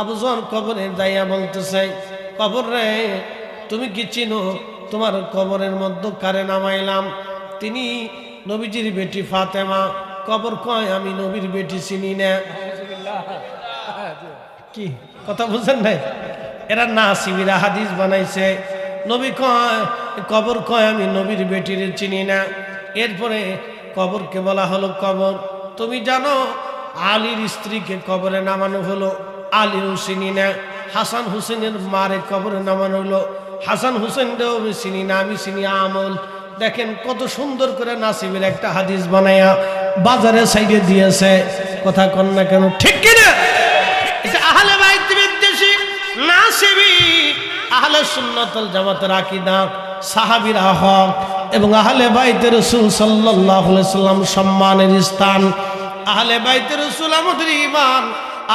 আবু জন কবরে যাইয়া বলতেছে, কবর রে, তুমি কি চিনো? তোমার কবরের মধ্যে কারে নামাইলাম? তিনি, নবীজির বেটি ফাতেমা, কবর কয়? আমি নবীর বেটি চিনি না। কি? কথা বুঝছেন নাই? এরা না সিবিরা হাদিস বানাইছে। নবী কয়, কবর কয়? আমি নবীর বেটির চিনি না। এরপরে কবরকে বলা হলো, কবর, তুমি জানো, আলীর স্ত্রীকে কবরে নামানো হলো। আলীর চিনি না হাসান হুসেনের মারে কবরে নামানো হলো হাসান হুসেনটাও আমি চিনি না, আমি চিনি আমল। দেখেন কত সুন্দর করে নাসিবের একটা হাদিস বানাইয়া বাজারে সাইডে দিয়েছে। কথা কন না কেন, ঠিক কিনা বাইত সাহাবীরা হক এবং সম্মানের স্থান। আহলে বাইতের রাসূল আমাদের ঈমান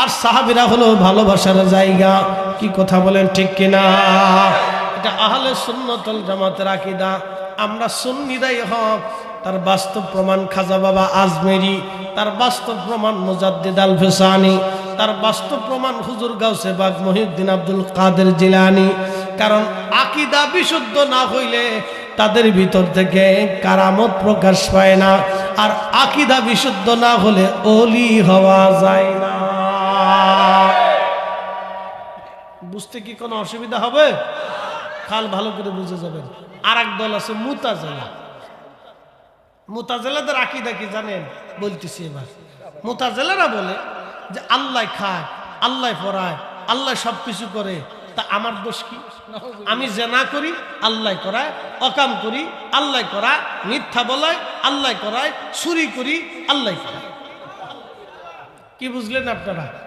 আর সাহাবীরা হলো ভালোবাসার জায়গা। কি কথা বলেন ঠিক কিনা? এটা আহলে সুন্নাতুল জামাতের আকীদা। আমরা সুন্নিরাই হক। তার বাস্তব প্রমাণ খাজা বাবা আজমেরি, তার বাস্তব প্রমাণ মুজাদ্দিদ আল ফেসানি তার বাস্তব প্রমাণ হুজুর গাউসে বাগ মহিউদ্দিন আব্দুল কাদের জিলানি। কারণ আকিদা বিশুদ্ধ না হইলে তাদের ভিতর থেকে কারামত প্রকাশ পায় না। আর আকিদা বিশুদ্ধ না হলে অলি হওয়া যায় না। বুঝতে কি কোনো অসুবিধা হবে? খাল ভালো করে বুঝে যাবেন। আর এক দল আছে মুতাজেলা। মুতাজেলাদের আকিদা কি জানেন? বলতেছি এবার। মুতাজেলারা বলে যে, আল্লাহ খায়, আল্লাহ পড়ায় আল্লাহ সব কিছু করে। তা আমার দোষ কি? আমি জেনা করি, আল্লাহ করায়। অকাম করি, আল্লাহ করায়। মিথ্যা বলায় আল্লাহ করায়। চুরি করি, আল্লাহ করায়। কি বুঝলেন আপনারা?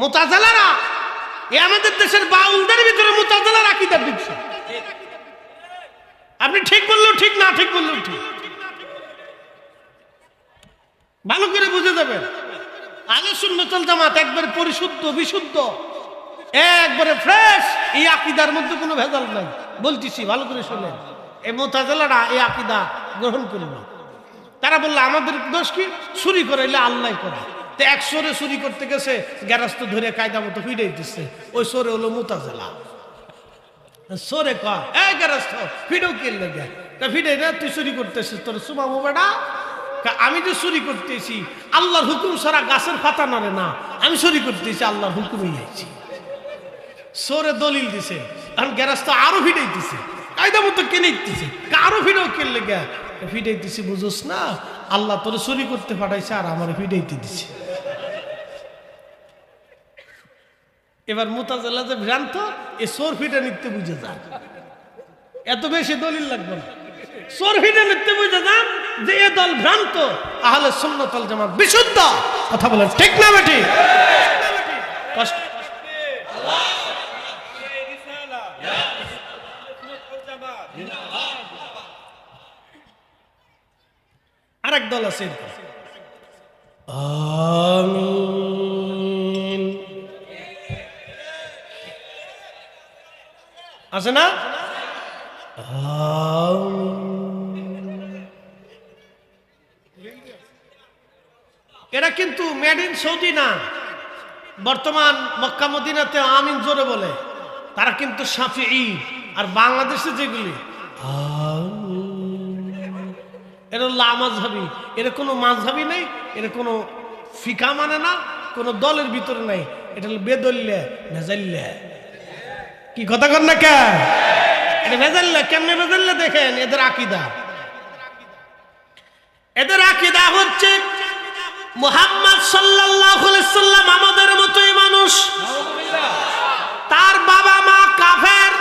মোতাজালারা? এ আমাদের দেশের বাউলদের ভিতরে মোতাজালার আকিদা ঢুকছে আপনি ঠিক বললেও ঠিক, না ঠিক বললেও ঠিক। ভালো করে বুঝে যাবেন। আগে সুন্নতল জামাত একবারে পরিশুদ্ধ, বিশুদ্ধ, একবারে ফ্রেশ এই আকিদার মধ্যে কোনো ভেজাল নাই। বলতেছি, ভালো করে শুনেন। এই মোতাজালারা এই আকিদা গ্রহণ করল তারা বলল, আমাদের দোষ কি? চুরি করাইলে আল্লাহ করে। তো এক সোরে চুরি করতে গেছে, গ্যারাস্ত ধরে কায়দা মতো ফিরে দিচ্ছে ওই সোরে হলো মোতাজেলা। সোরে কয় গ্যারাস্ত, ফিরেও কিনলে তা ফিরে তুই চুরি করতেছিস, তোর সুমামু বেড়া কা- আমি যে চুরি করতেছি, আল্লাহর হুকুম ছাড়া গাছের পাতা নড়ে না। আমি চুরি করতেছি, আল্লাহর হুকুমই আইছি। সোরে দলিল দিছে, কারণ গ্যারাস্ত আরও ফিটাই দিছে। কায়দা মতো কিনে দিছে কারও ফিরেও কিনলে গে ফিটাই দিছি বুঝোস না, আল্লাহ তোরে চুরি করতে পাঠাইছে আর আমার ফিটাইতে দিছে। এবার মোতাজাল্লা যে ভ্রান্ত এ সোর ফিটা নিতে বুঝে যান। এত বেশি দলিল লাগবে না। সোর ফিটা নিতে বুঝে যান যে এ দল ভ্রান্ত, আহলে সুন্নতল জামাত বিশুদ্ধ। কথা বলেন, ঠিক না বেটি? কষ্ট। আরেক দল আছে এরকম। আছে না। এরা কিন্তু মেড ইন সৌদি না। বর্তমান মক্কা মদিনাতে আমিন জোরে বলে। তারা কিন্তু সাফি আর বাংলাদেশে যেগুলি। এটা হলো এর কোনো মাঝহাবি নেই, এর কোনো ফিকা মানে না, কোনো দলের ভিতরে নাই। এটা হলো বেদল্যা ভেজাল্যা কি কথা কর না কে? এটা ভেজাল্যা কেমনে ভেজাল্যা দেখেন? এদের আকিদা। এদের আকিদা হচ্ছে, মুহাম্মদ সাল্লাম আমাদের মতোই মানুষ। তার বাবা মা কাফের।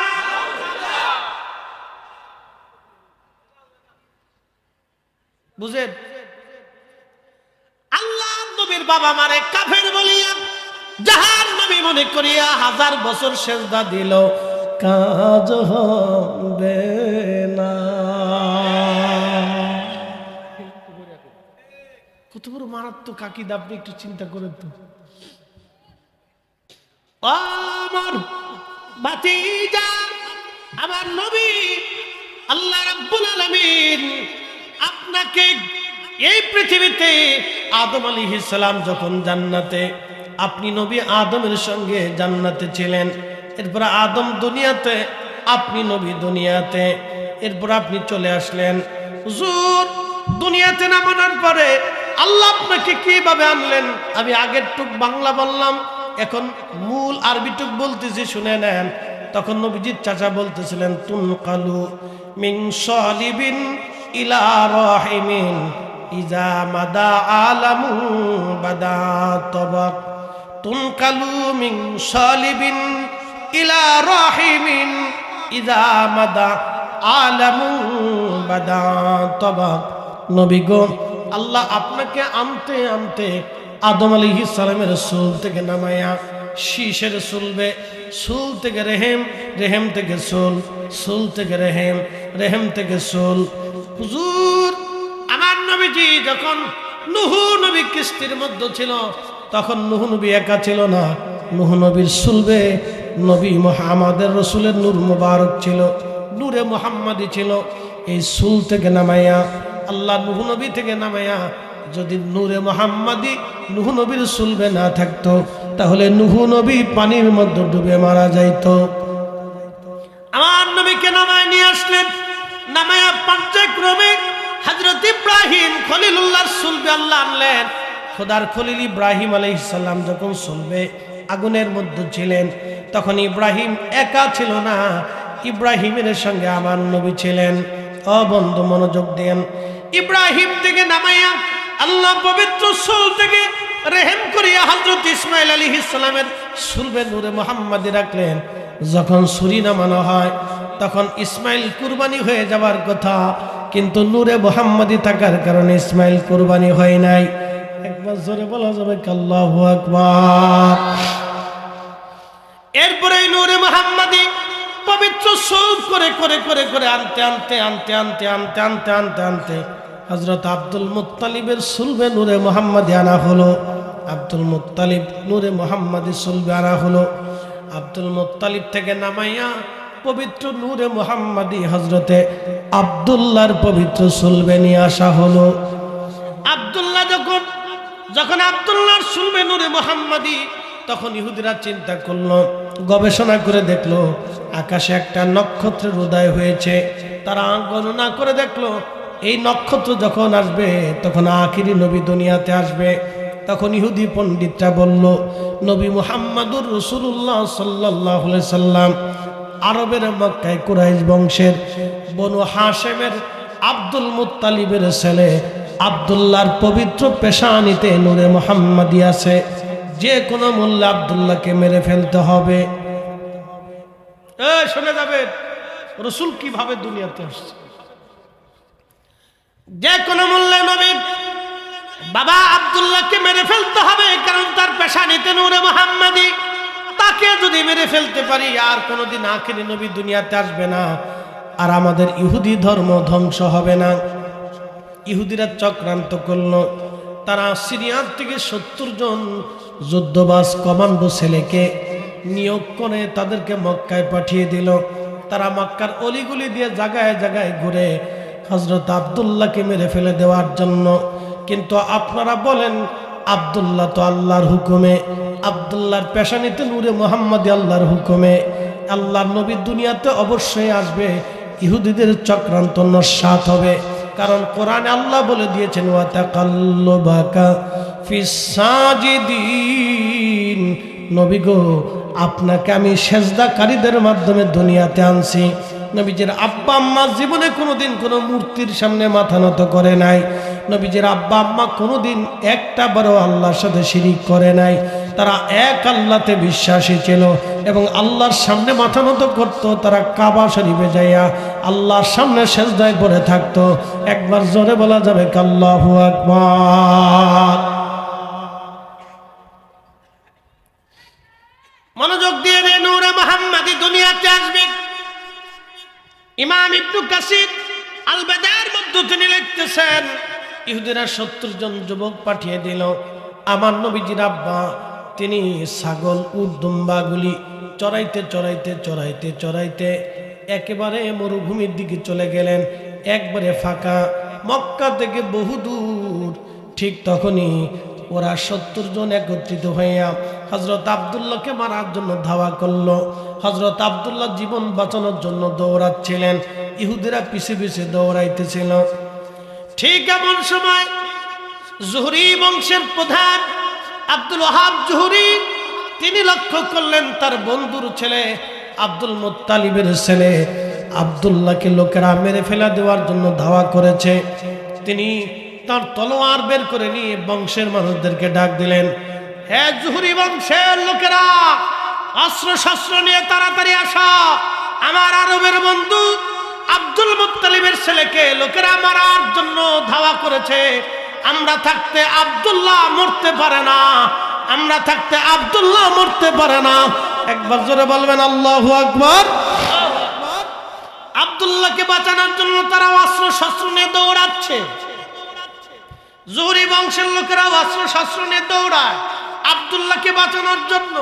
বুঝেন? আল্লাহ নবীর বাবা মারে কাফের বলিয়া জাহান নবী মনে করিয়া হাজার বছর সেজদা দিল, কাজ হবে না। কত বড় মারাত্মক কাকিদ আপনি একটু চিন্তা করেন তো। আমার বাতিজা আমার নবী, আল্লাহ রাব্বুল আলামিন আপনাকে এই পৃথিবীতে আদম আলাইহিস সালাম যখন জান্নাতে আপনি নবী আদমের সঙ্গে জান্নাতে ছিলেন। এরপর আদম দুনিয়াতে, আপনি নবী দুনিয়াতে। এরপর আপনি চলে আসলেন। হুজুর, দুনিয়াতে নামানোর পরে আল্লাহ আপনাকে কীভাবে আনলেন? আমি আগের টুক বাংলা বললাম, এখন মূল আরবি টুক বলতেছি, শুনে নেন। তখন নবীজির চাচা বলতেছিলেন তুন কালু মিন সলিবিন ইলা রহিমিন, ইজা মাদা আলামু বাদা তবাক তুন কালু মিন সলিবিন ইলা রহিমিন ইজা মাদা আলামু বাদা তবাক নবী গো, আল্লাহ আপনাকে আনতে আনতে আদম আলী সালামের সুল থেকে নামায়া শীষের সুলবে সুল থেকে রেহেম রেহেম থেকে সুল সুল থেকে রেহেম রেহেম থেকে সুল। হুজুর, আমার নবীজি যখন নুহু নবী কিস্তির মধ্যে ছিল তখন নুহু নবী একা ছিল না। নুহু নবীর সুলবে নবী আমাদের রসুলের নূর মুবারক ছিল, নূরে মোহাম্মদী ছিল। এই সুল থেকে নামাইয়া আল্লাহ নুহ নবী থেকে নামাইয়া যদি নূরে মোহাম্মদী নুহ নবীর সুলবে না থাকতো, তাহলে নুহু নবী পানির মধ্যে ডুবে মারা যাইত। আমার নবীকে নামায় নিয়ে আসলেন। নামায়া পর্যায়ক্রমে হজরত ইব্রাহিম খলিলুল্লাহর সুলবে আল্লাহ আনলেন। খোদার খলিল ইব্রাহিম আলাইসাল্লাম যখন সুলবে আগুনের মধ্যে ছিলেন, তখন ইব্রাহিম একা ছিল না। ইব্রাহিমের সঙ্গে আমার নবী ছিলেন। অবন্ধ মনোযোগ দেন ইব্রাহিম থেকে নামাইয়া আল্লাহ পবিত্র সুল থেকে রেহেম করিয়া হজরত ইসমাইল আলী ইসলামের সুলবে নূরে মোহাম্মদে রাখলেন। যখন ছুরি নামানো হয়, তখন ইসমাইল কুরবানি হয়ে যাবার কথা, কিন্তু নূরে মোহাম্মদী থাকার কারণে ইসমাইল কুরবানি হয় নাই। একবার জোরে বলা যাবে কাল্লাহ আকবার? এরপরে নূরে মোহাম্মদী পবিত্র সৌদ করে করে করে করে আনতে আনতে আনতে আনতে আনতে আনতে আনতে আনতে হজরত আব্দুল মুত্তালিবের সুলবে নূরে মোহাম্মদী আনা হলো। আব্দুল মুত্তালিব নূরে মোহাম্মদী সুলবে আনা হলো। আব্দুল মুত্তালিব থেকে নামাইয়া পবিত্র নূরে মোহাম্মদী হজরতে আবদুল্লাহর পবিত্র সুলবে নিয়ে আসা হলো। আবদুল্লাহ যখন আবদুল্লাহর সুলবে নূরে মোহাম্মদী তখন ইহুদিরা চিন্তা করল, গবেষণা করে দেখল, আকাশে একটা নক্ষত্রের উদয় হয়েছে। তারা গণনা করে দেখল, এই নক্ষত্র যখন আসবে, তখন আখিরি নবী দুনিয়াতে আসবে। তখন ইহুদি পণ্ডিতরা বলল, নবী মুহাম্মাদুর রসুল্লাহ সাল্লাহ সাল্লাম, আরবের মক্কায় কুরাইশ বংশের বনু হাসেমের আব্দুল মুত্তালিবের ছেলে আবদুল্লাহর পবিত্র পেশানিতে নূরে মোহাম্মদী আছে। যে কোনো মূল্যে আবদুল্লাহকে মেরে ফেলতে হবে। শুনে যাবে রসুল কীভাবে দুনিয়াতে আসছে? যে কোনো মূল্যে নবীর বাবা আবদুল্লাহকে মেরে ফেলতে হবে, কারণ তার পেশানিতে নূরে মোহাম্মদী। তাকে যদি মেরে ফেলতে পারি, আর কোনোদিন আখেরি নবী দুনিয়াতে আসবে না। আর আমাদের ইহুদি ধর্ম ধ্বংস হবে না। ইহুদিরা চক্রান্ত করল। তারা সিরিয়ার থেকে সত্তর জন যুদ্ধবাস কমান্ডো ছেলেকে নিয়োগ করে তাদেরকে মক্কায় পাঠিয়ে দিল। তারা মক্কার অলিগুলি দিয়ে জায়গায় জায়গায় ঘুরে হজরত আবদুল্লাহকে মেরে ফেলে দেওয়ার জন্য। কিন্তু আপনারা বলেন, আবদুল্লাহ তো আল্লাহর হুকুমে, আবদুল্লাহর পেশানিতে নূরে মোহাম্মদ আল্লাহর হুকুমে। আল্লাহর নবী দুনিয়াতে অবশ্যই আসবে, ইহুদিদের চক্রান্ত নস্বাত হবে। কারণ কোরআনে আল্লাহ বলে দিয়েছেন নবী গো আপনাকে আমি সেজদাকারীদের মাধ্যমে দুনিয়াতে আনছি। নবীজির আব্বা আম্মা জীবনে কোনোদিন কোনো মূর্তির সামনে মাথা নত করে নাই। নবীজির আব্বা আম্মা কোনোদিন একটা বারো আল্লাহর সাথে শিরিক করে নাই। তারা এক আল্লাহতে বিশ্বাসী ছিল এবং আল্লাহর সামনে মাথা নত করতো, তারা কাবা শরীফে যাইয়া আল্লাহর সামনে সেজদায় পড়ে থাকতো। একবার জোরে বলা যাবে কাল্লাহু আকবার। মনোযোগ দিয়ে নূরে মোহাম্মদী দুনিয়াতে আসবে। ইমাম ইবনু কাসির আল বেদার মধ্যে তিনি লিখতেছেন, ইহুদিরা সত্তর জন যুবক পাঠিয়ে দিল। আমার নবীজির আব্বা, তিনি ছাগল উদ্দুম্বাগুলি চড়াইতে চড়াইতে চড়াইতে চড়াইতে একেবারে মরুভূমির দিকে চলে গেলেন। একবারে ফাঁকা। মক্কা থেকে বহু দূর। ঠিক তখনই ওরা সত্তর জন একত্রিত হইয়া হজরত আবদুল্লাহকে মারার জন্য ধাওয়া করল। হজরত আবদুল্লাহ জীবন বাঁচানোর জন্য দৌড়াচ্ছিলেন। ইহুদিরা পিছিয়ে পিছে দৌড়াইতেছিল। ঠিক এমন সময় জুহরি বংশের প্রধান আব্দুল ওহাব জুহরি, তিনি লক্ষ্য করলেন তার বন্ধুর ছেলে আব্দুল মুত্তালিবের ছেলে আবদুল্লাহকে লোকেরা মেরে ফেলা দেওয়ার জন্য ধাওয়া করেছে। তিনি তার তলোয়ার বের করে নিয়ে বংশের মানুষদেরকে ডাক দিলেন হ্যাঁ জুহরি বংশের লোকেরা অস্ত্র শস্ত্র নিয়ে তাড়াতাড়ি আসা। আমার আরবের বন্ধু আব্দুল মুত্তালিবের ছেলেকে লোকেরা মারার জন্য ধাওয়া করেছে। আমরা থাকতে আব্দুল্লাহ মরতে পারে না। আমরা থাকতে আবদুল্লাহ মরতে পারে না। একবার জোরে বলবেন, আল্লাহু আকবার। আব্দুল্লাহকে বাঁচানোর জন্য তারা অস্ত্র শস্ত্র নিয়ে দৌড়াচ্ছে। জহুরি বংশের লোকেরা অস্ত্র শস্ত্র নিয়ে দৌড়ায়। আব্দুল্লাহকে বাঁচানোর জন্য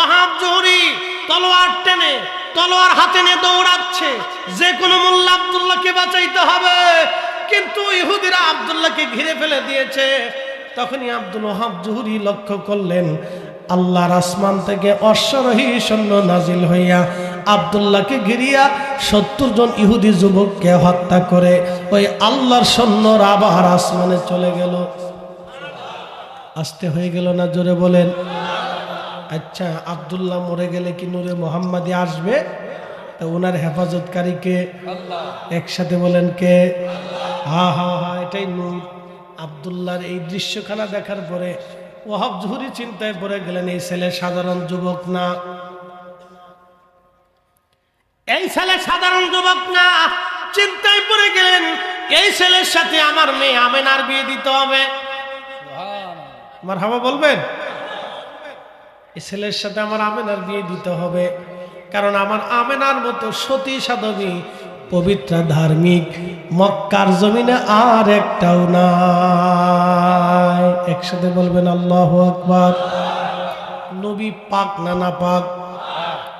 ওহাব জহুরি তলোয়ার টেনে, তলোয়ার হাতে নিয়ে দৌড়াচ্ছে। যে কোনো মূল্য আব্দুল্লাহকে বাঁচাইতে হবে। কিন্তু ইহুদিরা আব্দুল্লাহকে ঘিরে ফেলে দিয়েছে। তখনই আব্দুল ওহাব জহুরি লক্ষ্য করলেন, আল্লাহর আসমান থেকে অশ্বরোহী সৈন্য নাজিল হইয়া আবদুল্লাহকে ঘিরিয়া সত্তর জন ইহুদি যুবককে হত্যা করে ওই আল্লাহর সৈন্যরা আবার আসমানে চলে গেল। আসতে হয়ে গেল না? জোরে বলেন। আচ্ছা আবদুল্লাহ মরে গেলে কি নূরে মোহাম্মদী আসবে? তা ওনার হেফাজতকারীকে একসাথে বলেন কে? হা হা হা এটাই নূর। আবদুল্লাহর এই দৃশ্যখানা দেখার পরে ওহাব জহুরি চিন্তায় পড়ে গেলেন এই ছেলে সাধারণ যুবক না। এই ছেলে সাধারণ যুবক না। চিন্তায় পড়ে গেলেন এই ছেলের সাথে আমার মেয়ে আমেনার বিয়ে দিতে হবে। আমার হাবা বলবেন? এই ছেলের সাথে আমার আমেনার বিয়ে দিতে হবে। কারণ আমার আমেনার মতো সতী সাধবী পবিত্র ধার্মিক মক্কার জমিনে আর একটাও নাই। একসাথে বলবেন, আল্লাহ আকবার। নবী পাক নানা পাক?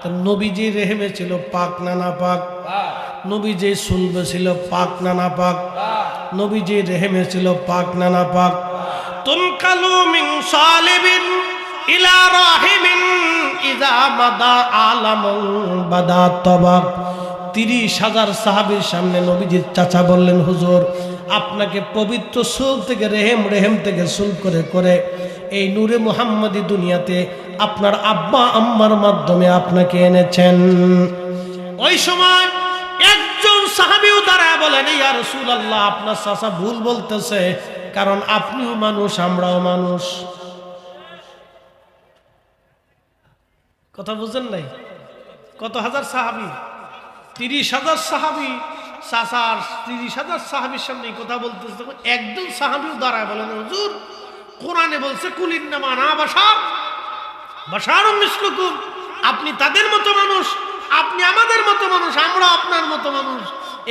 নবী যে রেহেমে ছিল, পাক নানা পাক? নবী যে সুলবে ছিল, পাক নানা পাক? নবী যে রেহেমে ছিল, পাক নানা পাক? তুনকালু মিন সালিবিন ইলা রাহিমিন ইজা বাদা আলামুন বাদা তবাক তিরিশ হাজার সাহাবীর সামনে নবীজির চাচা বললেন, হুজুর, আপনাকে পবিত্র সুল থেকে রেহেম রেহেম থেকে সুল করে করে এই নূরে মুহাম্মদী দুনিয়াতে আপনার আব্বা, আম্মার মাধ্যমে আপনাকে এনেছেন। ওই সময় একজন সাহাবিও দাঁড়ায় বলেন, ইয়া রসুল আল্লাহ আপনার চাচা ভুল বলতেছে। কারণ আপনিও মানুষ, আমরাও মানুষ। কথা বুঝেন নাই? কত হাজার সাহাবি? তিরিশ হাজার সাহাবি? চাচার তিরিশ হাজার সাহাবির সামনে কথা বলতেছে, তখন একজন সাহাবিও দাঁড়ায় বলেন, হুজুর, কোরআনে বলছে, কুলিন নামা না বাসার বাসার মিসলুকুম, আপনি তাদের মতো মানুষ, আপনি আমাদের মতো মানুষ আমরা আপনার মতো মানুষ।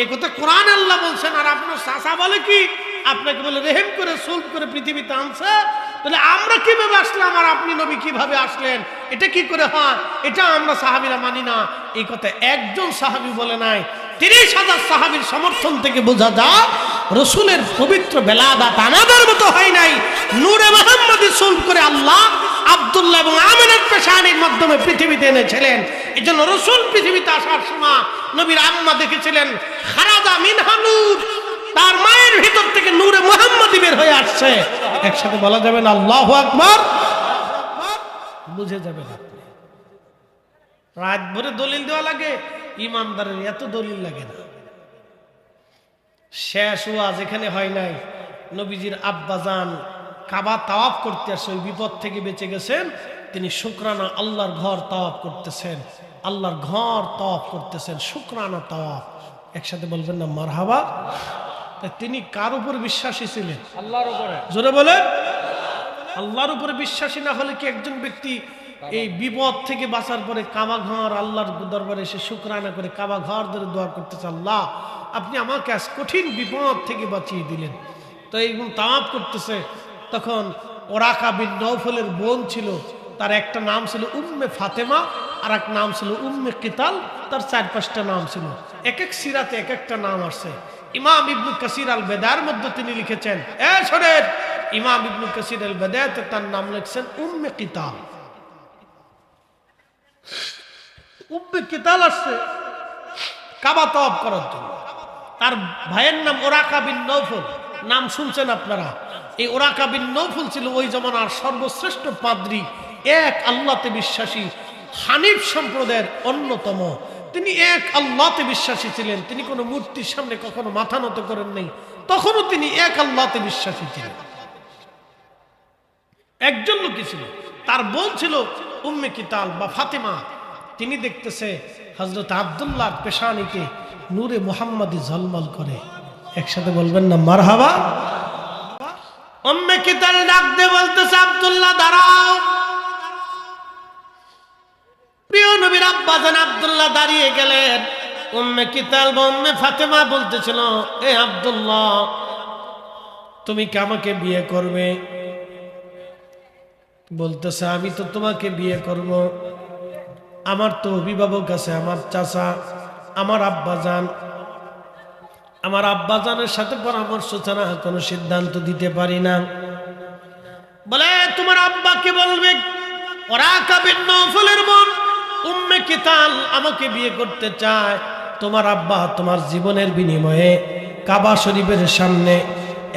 এ কথা কোরআন আল্লাহ বলছেন, আর আপনার চাচা বলে কি? আপনাকে বলে, রেহেম করে, সোল্ভ করে পৃথিবীতে আনছে। তাহলে আমরা কীভাবে আসলাম আর আপনি নবী কীভাবে আসলেন? এটা কি করে হয়? এটা আমরা সাহাবিরা মানি না। এই কথা একজন সাহাবি বলে নাই। তিরিশ হাজার সাহাবির সমর্থন থেকে বোঝা যায়, রসুলের পবিত্র বেলাদাত আমাদের মতো হয় নাই। নূরে মোহাম্মদ সোল্ভ করে আল্লাহ আব্দুল্লাহ এবং আমিনের পেশানির মাধ্যমে পৃথিবীতে এনেছিলেন। এই জন্য রসুল পৃথিবীতে আসার সময় নবীর আম্মা দেখেছিলেন খারাদা মিনহানুর তার মায়ের ভিতর থেকে নূরে মোহাম্মদ বের হয়ে আসছে। একসাথে বলা যাবে না, আল্লাহ আকবর। বুঝে যাবে রাত ভরে দলিল দেওয়া লাগে, ইমানদারের এত দলিল লাগে না। শেষ ওয়াজ এখানে হয় নাই। নবীজির আব্বাজান কাবা তাওয়াফ করতে আসে, ওই বিপদ থেকে বেঁচে গেছেন। তিনি শুক্রানা আল্লাহর ঘর তাওয়াফ করতেছেন। আল্লাহর ঘর তাওয়াফ করতেছেন, শুক্রানা তাওয়াফ। একসাথে বলবেন না, মারহাবা। তিনি কার উপর বিশ্বাসী ছিলেন? আল্লাহর উপরে। জোরে বলেন। আল্লাহর উপরে বিশ্বাসী না হলে কি একজন ব্যক্তি এই বিপদ থেকে বাঁচার পরে কাবা ঘর আল্লাহর দরবারে এসে শুক্রানা করে কাবা ঘর ধরে দোয়া করতেছে আল্লাহ আপনি আমাকে আজ কঠিন বিপদ থেকে বাঁচিয়ে দিলেন। তো এইরকম তামাপ করতেছে। তখন ওরাকা বিন নৌফলের বোন ছিল তার একটা নাম ছিল উম্মে ফাতেমা। আর এক নাম ছিল উম্মে কিতাল, তার চার পাঁচটা নাম ছিল। এক এক সিরাতে এক একটা নাম আসছে। ইমাম ইবনু কাসির আল বেদার মধ্যে তিনি লিখেছেন, এ শোনেন, ইমাম ইবনু কাসির আল বেদাতে তার নাম লিখছেন উম্মে কিতাল। উম্মে কিতাল আসছে, কাবা তব করার জন্য। তার ভাইয়ের নাম ওরাকা বিন নৌফল। নাম শুনছেন আপনারা? এই ওরাকা বিন নৌফল ছিল ওই জমানার সর্বশ্রেষ্ঠ পাদ্রী, এক আল্লাহতে বিশ্বাসী হানিফ সম্প্রদায়ের অন্যতম। তিনি এক আল্লাহতে বিশ্বাসী ছিলেন। তিনি কোনো মূর্তির সামনে কখনো মাথা নত করেন নাই। তখনও তিনি এক আল্লাহতে বিশ্বাসী ছিলেন। একজন লোকই ছিল। তার বোন ছিল উম্মে কিতাল বা ফাতেমা। তিনি দেখতেছে হজরত আবদুল্লাহ পেশানিতে নূরে মোহাম্মদী ঝলমল করে। একসাথে বলবেন না, মারহাবা। উম্মে কিতাল ডাক দিয়ে বলতেছে, আবদুল্লাহ, দাঁড়াও। প্রিয় নবীর আব্বাজান আবদুল্লাহ দাঁড়িয়ে গেলেন। উম্মে কিতাল বা উম্মে ফাতেমা বলতেছিল, এ আবদুল্লাহ, তুমি কি আমাকে বিয়ে করবে? বলতেছে, আমি তো তোমাকে বিয়ে করব। আমার তো অভিভাবক আছে, আমার চাচা, আমার আব্বাজান আমার আব্বাজানের সাথে পরামর্শ ছাড়া কোনো সিদ্ধান্ত দিতে পারি না। বলে, তোমার আব্বাকে বলবে? ওরা কাবিন নফলের মন উম্মে কিতাল আমাকে বিয়ে করতে চায়। তোমার আব্বা তোমার জীবনের বিনিময়ে কাবা শরীফের সামনে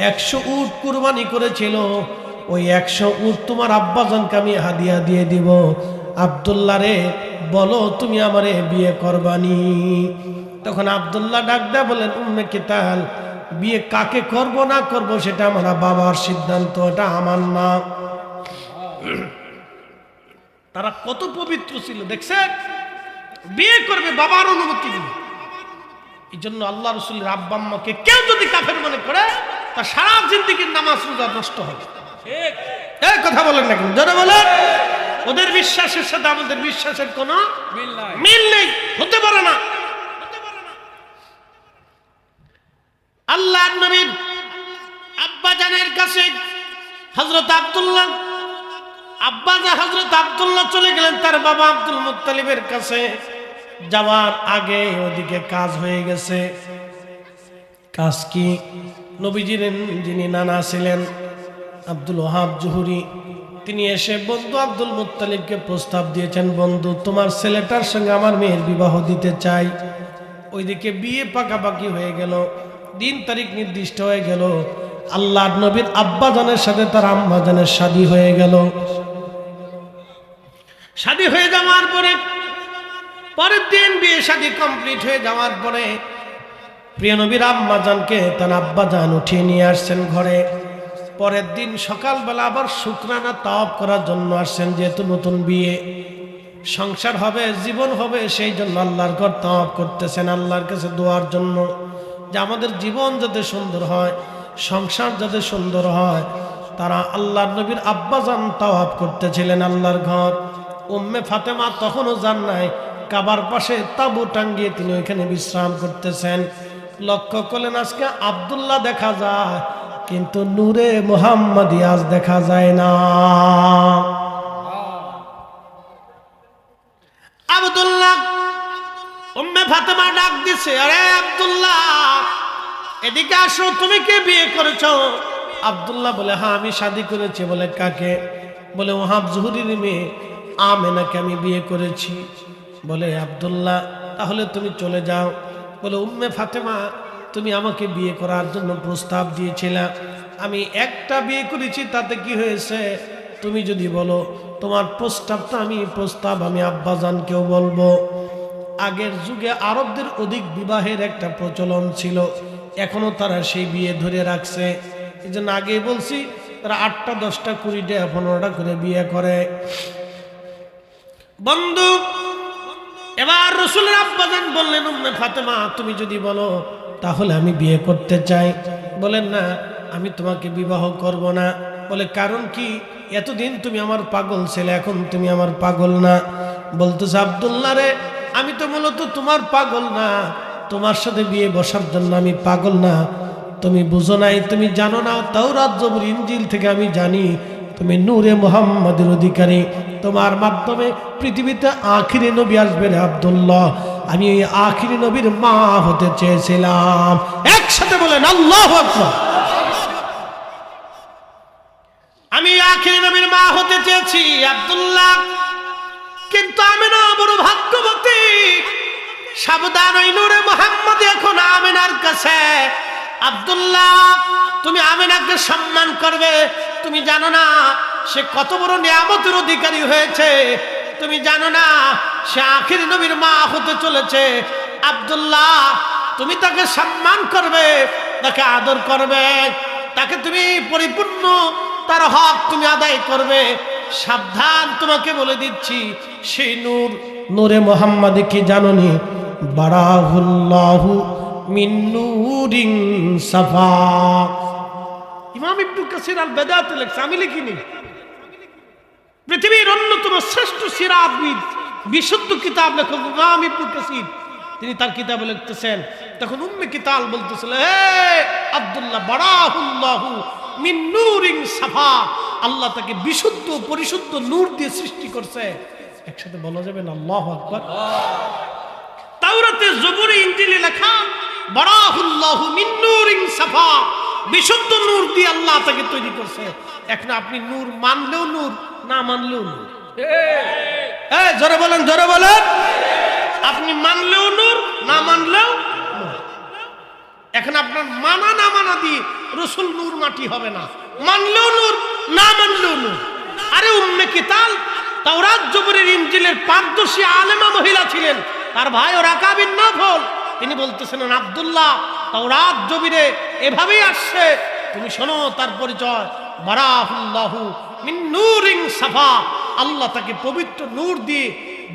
একশো উট কুরবানি করেছিল। ওই একশো উট তোমার আব্বাজনকে আমি হাদিয়া দিয়ে দিব। আবদুল্লা রে, বলো তুমি আমারে বিয়ে করবানি। তখন আবদুল্লাহ ডাক দেয়া বলেন উম্মে কিতাল, বিয়ে কাকে করব না করব সেটা আমার বাবার সিদ্ধান্ত, এটা আমার না। তারা কত পবিত্র ছিল দেখছে বিয়ে করবে বাবার অনুমতি দিবে এই জন্য আল্লাহ রসুলের আব্বাম্মাকে কেউ যদি কাফের মনে করে তা সারা জিন্দিগির নামাজ রোজা নষ্ট হবে। এই কথা বলেন না কেন? যারা বলেন। ওদের বিশ্বাসের সাথে আমাদের বিশ্বাসের কোন মিল নাই। হতে পারে না। আল্লাহ নবীর আব্বা জানের কাছে হজরত আব্দুল্লাহ আব্বা যা হজরত আব্দুল্লাহ চলে গেলেন, তার বাবা আব্দুল মুত্তালিবের কাছে যাওয়ার আগে ওদিকে কাজ হয়ে গেছে। কাজ কি? নবীজির যিনি নানা ছিলেন, আব্দুল ওহাব জুহুরি, তিনি এসে বন্ধু আব্দুল মুত্তালিবকে প্রস্তাব দিয়েছেন, বন্ধু, তোমার ছেলেটার সঙ্গে আমার মেয়ের বিবাহ দিতে চাই। ওইদিকে বিয়ে পাকাপাকি হয়ে গেল, দিন তারিখ নির্দিষ্ট হয়ে গেল আল্লাহ নবীর আব্বাজানের সাথে তার আম্মাজানের শাদী হয়ে গেল। শাদী হয়ে যাওয়ার পরে, পরের দিন বিয়ে শাদী কমপ্লিট হয়ে যাওয়ার পরে প্রিয় নবীর আম্মাজানকে তার আব্বাজান উঠিয়ে নিয়ে আসছেন ঘরে। পরের দিন সকালবেলা আবার শুক্রানা তাওয়াব করার জন্য আসছেন, যেহেতু নতুন বিয়ে। সংসার হবে, জীবন হবে, সেই জন্য আল্লাহর ঘর তাওয়াব করতেছেন, আল্লাহর কাছে দোয়ার জন্য। যে আমাদের জীবন যাতে সুন্দর হয়, সংসার যাতে সুন্দর হয়, তারা আল্লাহর নবীর আব্বাজান তাওয়াব করতেছিলেন আল্লাহর ঘর। উম্মে ফাতেমা তখনও যান নাই। কাবার পাশে তাবু টাঙ্গিয়ে তিনি ওইখানে বিশ্রাম করতেছেন। লক্ষ্য করলেন আজকে আব্দুল্লাহ দেখা যায়, কিন্তু নূরে মোহাম্মদ আজ দেখা যায় না। আব্দুল্লাহ, উম্মে ফাতেমা আরে এদিকে আসো, তুমি কে বিয়ে করেছ? আব্দুল্লাহ বলে হ্যাঁ আমি শাদি করেছি। বলে, কাকে? বলে, ওহাব জহুরির মেয়ে। আমেনাকে আমি বিয়ে করেছি। বলে, আব্দুল্লাহ, তাহলে তুমি চলে যাও। বলে, উম্মে ফাতেমা, তুমি আমাকে বিয়ে করার জন্য প্রস্তাব দিয়েছিলা। আমি একটা বিয়ে করেছি, তাতে কি হয়েছে? তুমি যদি বলো, তোমার প্রস্তাবটা আমি, প্রস্তাব আমি আব্বাজানকেও বলব। আগের যুগে আরবদের অধিক বিবাহের একটা প্রচলন ছিল। এখনও তারা সেই বিয়ে ধরে রাখছে। এই জন্য আগেই বলছি, তারা আটটা, দশটা, কুড়িটা, পনেরোটা করে বিয়ে করে। বন্ধু, এবার রসুলের বললেন, উম্মে ফাতেমা, তুমি যদি বলো, তাহলে আমি বিয়ে করতে চাই। বলেন, না, আমি তোমাকে বিবাহ করব না। বলে, কারণ কি? এতদিন তুমি আমার পাগল ছেলে, এখন তুমি আমার পাগল না। বলতেছে, আবদুল্লাহ রে, আমি তো মূলত তোমার পাগল না। তোমার সাথে বিয়ে বসার জন্য আমি পাগল না। তুমি বুঝো নাই, তুমি জানো না তাও রাজ্যবুর ইঞ্জিল থেকে আমি জানি। তুমি নূরে মোহাম্মদের অধিকারী। তোমার মাধ্যমে পৃথিবীতে আখিরি নবী আসবে রে আবদুল্লাহ। আমি ওই আখিরি নবীর মা হতে চেয়েছিলাম। একসাথে বলেন, আল্লাহ আমি আখিরি নবীর মা হতে চেয়েছি, আব্দুল্লাহ। কিন্তু আমি না, বড় ভাগ্যবতী। সাবধান ওই নূরে মোহাম্মদ এখন আমিনার কাছে। আব্দুল্লাহ, তুমি আমিনাকে সম্মান করবে। তুমি জানো না, সে কত বড় নিয়ামতের অধিকারী হয়েছে। তুমি জানো না, সে আখির নবীর মা হতে চলেছে। আব্দুল্লাহ, তুমি তাকে সম্মান করবে, তাকে আদর করবে। তাকে তুমি পরিপূর্ণ, তার হক তুমি আদায় করবে। সাবধান, তোমাকে বলে দিচ্ছি, সেই নূর, নূরে মোহাম্মদ কি জাননি? বারাহুল্লাহু ইমাম লেখছে, আমি লিখিনি। পৃথিবীর অন্যতম শ্রেষ্ঠ বিশুদ্ধ কিতাব তিনি তার কিতাবে লিখতেছেন, তখন উম্মে কিতাল বলতেছিল, হে আব্দুল্লাহ, বারাহুল্লাহু মিন সাফা। আল্লাহ তাকে বিশুদ্ধ পরিশুদ্ধ নূর দিয়ে সৃষ্টি করছে। একসাথে বলা যাবে না, আল্লাহু আকবার। তাওরাতে জবুরে ইঞ্জিলে লেখা বারাহুল্লাহু মিন নূরিন সাফা। বিশুদ্ধ নূর দিয়ে আল্লাহ তাকে তৈরি করছে। এখন আপনি নূর মানলেও নূর না মানলেও নূর। এই জোরে বলেন জোরে বলেন। আপনি মানলেও নূর না মানলেও এখন আপনার মানা না মানা দিয়ে রসুল নূর মাটি হবে না। মানলেও নূর না মানলেও নূর। আরে উম্মে কিতাল তাওরাত জবরের ইঞ্জিলের পারদর্শী আলেমা মহিলা ছিলেন। তার ভাই ও রাকাবিন নফল তিনি বলতেছিলেন আব্দুল্লাহ, তাওরাত জবিরে এভাবেই আসছে। তুমি শোনো, তার পরিচয়। বারাহুল্লাহু মিন সাফা। আল্লাহ তাকে পবিত্র নূর দিয়ে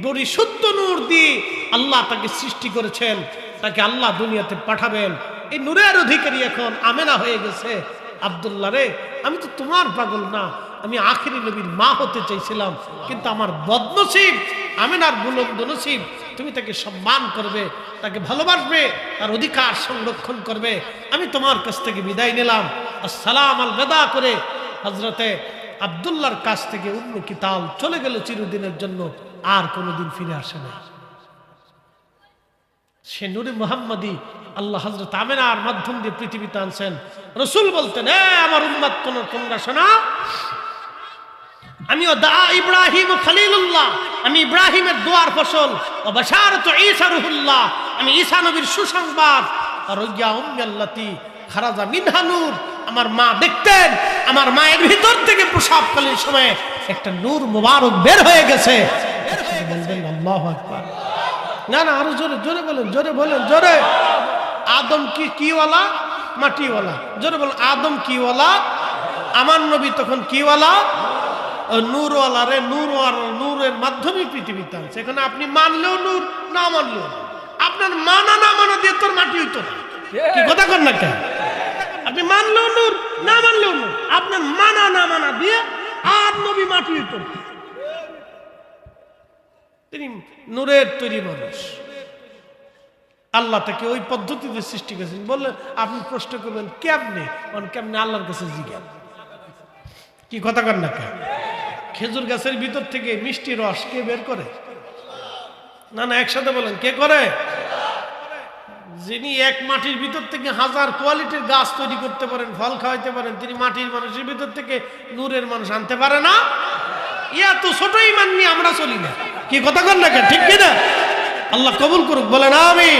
পরিশুদ্ধ নূর দিয়ে আল্লাহ তাকে সৃষ্টি করেছেন। তাকে আল্লাহ দুনিয়াতে পাঠাবেন। এই নূরের অধিকারী এখন আমেনা হয়ে গেছে। আব্দুল্লাহ রে, আমি তো তোমার পাগল না। আমি আখেরি নবীর মা হতে চাইছিলাম। কিন্তু আমার বদনসিব, আমেনার বুলন্দ নসিব তুমি তাকে সম্মান করবে, তাকে ভালোবাসবে, তার অধিকার সংরক্ষণ করবে। আমি তোমার কাছ থেকে বিদায় নিলাম। আসসালাম আল বেদা করে হজরতে আবদুল্লার কাছ থেকে উম্ম কিতাল চলে গেল চিরদিনের জন্য, আর কোনোদিন ফিরে আসে না সে নুরে মোহাম্মদী আল্লাহ হজরত আমেনার মাধ্যম দিয়ে পৃথিবীতে আনছেন। রসুল বলতেন আমার উম্মাদ কোন তোমরা শোনা আমিও দা ইব্রাহিম খলিলুল্লাহ। আমি ইব্রাহিমের দোয়ার ফসল। ও বাশারত ঈসা রুহুল্লাহ। আমি ঈসা নবীর সুসংবাদ। আর ইয়া উম্মি আল্লাতি খারাজা মিনহানুর আমার মা দেখতেন, আমার মায়ের ভিতর থেকে প্রসাবকালীন সময়ে একটা নূর মুবারক বের হয়ে গেছে। না না, আরও জোরে জোরে বলেন জোরে বলেন, জোরে। আদম কি, কিওয়ালা? মাটিওয়ালা। জোরে বলেন, আদম কিওয়ালা? আমার নবী তখন কিওয়ালা? ওই নূরওয়ালা রে নূরওয়ালা নূরের মাধ্যমে পৃথিবীতে আনছে এখানে আপনি মানলেও নূর না মানলেও আপনার মানা না মানা দিয়ে তোর মাটি হইতো না। কি? কথা কর না কেন? আপনি মানলেও নূর না মানলেও নূর। আপনার মানা না মানা দিয়ে আর নবী মাটি হইতো না। তিনি নূরের তৈরি মানুষ। আল্লাহ তাকে ওই পদ্ধতিতে সৃষ্টি করেছেন। বললেন আপনি প্রশ্ন করবেন কেমনে? কেমনে আল্লাহর কাছে জিজ্ঞান কি কথা কর না কেন? খেজুর গাছের ভিতর থেকে মিষ্টি রস কে বের করে? না না, একসাথে বলেন, কে করে? যিনি এক মাটির ভিতর থেকে হাজার কোয়ালিটির গাছ তৈরি করতে পারেন, ফল খাওয়াইতে পারেন, তিনি মাটির মানুষের ভিতর থেকে নূরের মানুষ আনতে পারে না? ইয়া তো ছোটই মাননি আমরা চলি না। কি কথা কর না ঠিক কিনা? আল্লাহ কবুল করুক, বলেন আমি